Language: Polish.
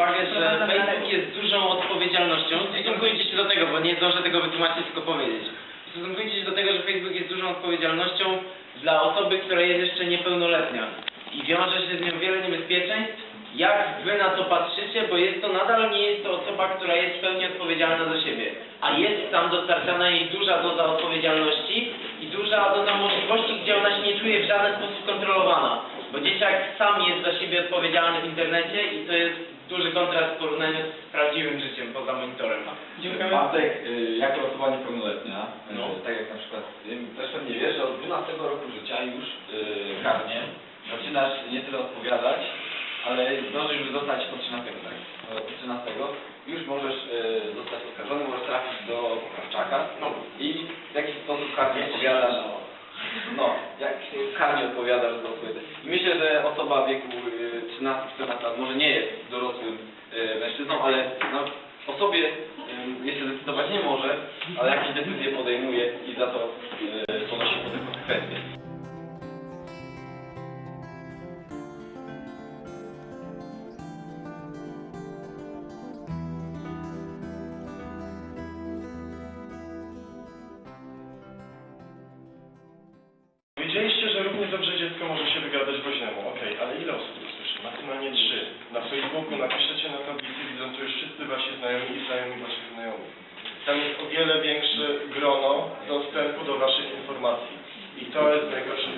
uwagę, że Facebook jest dużą odpowiedzialnością. Stosunkujcie się do tego, bo nie zdążę tego wytłumaczyć, tylko powiedzieć. Stosunkujcie się do tego, że Facebook jest dużą odpowiedzialnością dla osoby, która jest jeszcze niepełnoletnia. I wiąże się z nią wiele niebezpieczeństw. Jak wy na to patrzycie, bo jest to nadal nie jest to osoba, która jest w pełni odpowiedzialna za siebie. A jest tam dostarczana jej duża doza odpowiedzialności i duża doza możliwości, gdzie ona się nie czuje w żaden sposób kontrolowana. Bo dzieciak sam jest za siebie odpowiedzialny w internecie i to jest duży kontrast w porównaniu z prawdziwym życiem poza monitorem. Dziękujemy. Bartek, y, jako osoba niepełnoletnia, No. no. tak jak na przykład ty, też pewnie wiesz, że od 12 roku życia już y, karnie zaczynasz nie tyle odpowiadać, ale zdążysz już zostać od 13, tak? Od 13 już możesz y, zostać oskarżony, możesz trafić do poprawczaka no. i w jakiś sposób karnie odpowiadasz. No, jak karnie odpowiadasz za swoje... I myślę, że osoba w wieku y, 13-14 lat może nie jest dorosłym y, mężczyzną, ale no, o sobie y, jeszcze zdecydować nie może, ale jakieś decyzje podejmuje i za to y, ponosi konsekwencje. Dobrze dziecko może się wygadać woźnemu. Okej, ale ile osób to słyszy? Maksymalnie trzy. Na Facebooku napiszecie na tablicy, widzą to już wszyscy wasi znajomi i znajomi waszych znajomych. Tam jest o wiele większe grono dostępu do waszych informacji. I to jest najgorsze